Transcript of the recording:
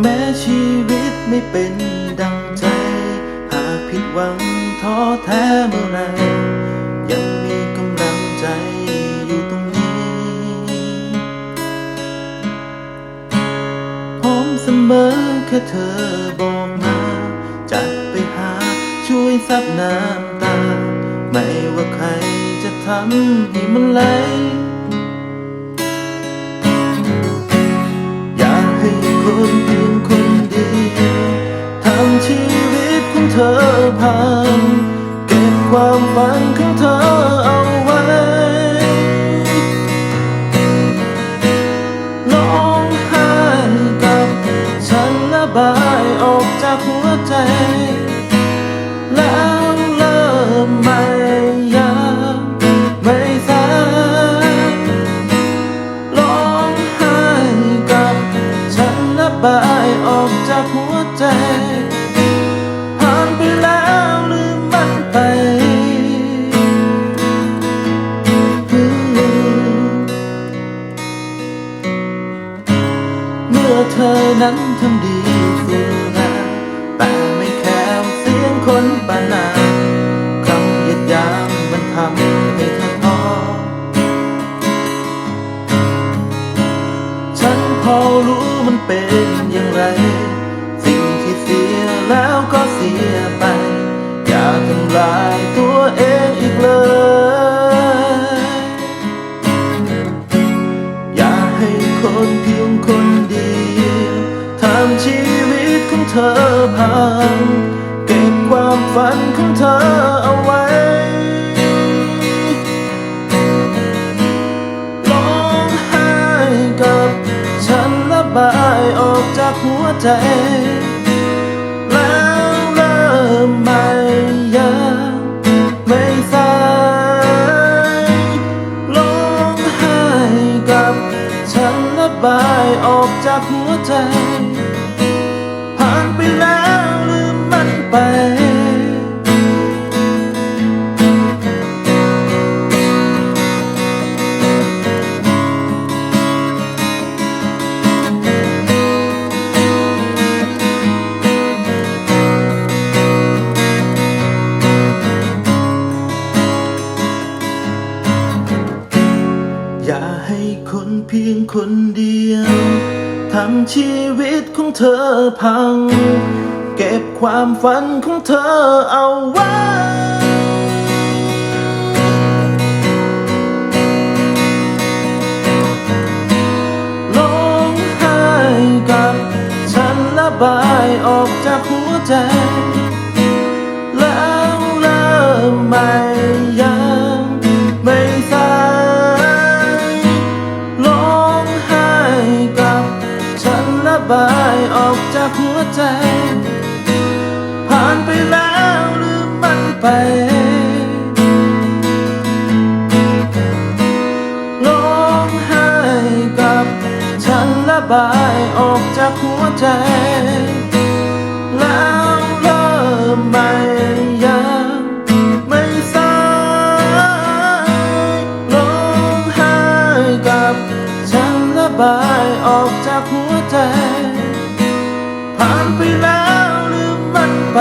แม้ชีวิตไม่เป็นดังใจ หากผิดหวังท้อแท้เมื่อไหรยังมีกำลังใจอยู่ตรงนี้ พร้อมเสมอแค่เธอบอกมาจะไปหาช่วยซับน้ำตา ไม่ว่าใครจะทำให้มันไหลอยากให้คน ชีวิตของเธอพังเก็บความฝันของเธอเอาไว้ร้องไห้กับฉันระบายออกจากหัวใจ แล้วเริ่มใหม่ยางไม่สายร้องไห้กับฉันระบายออกจากหัว นั้นทำดีสุดนะแต่ไม่แคล้วเสียงคนปานาคำเหยียดยามมันทำให้เธอท้อฉันพอรู้มันเป็นอย่างไร สิ่งที่เสียแล้วก็เสียไป อย่าทำลายตัวเองอีกเลยอย่าให้คนเพียงคนเดียว เธอพัง เก็บความฝันของเธอเอาไว้ ร้องไห้กับฉันระบายออกจากหัวใจแล้วเริ่มใหม่ยังไม่สายร้องไห้กับฉันระบายออกจากหัวใจ ไปอย่าให้คนเพียงคนเดียวทำชีวิตของเธอพัง เก็บความฝันของเธอเอาไว้ร้องไห้กับฉันระบายออกจากหัวใจ แล้วเริ่มใหม่ยังไม่สายร้องไห้กับฉันระบายออกจากหัวใจ ไปร้องไห้กับฉันระบายออกจากหัวใจ แล้วเริ่มใหม่ยังไม่สายร้องไห้กับฉันระบายออกจากหัวใจ ผ่านไปแล้วลืมมันไป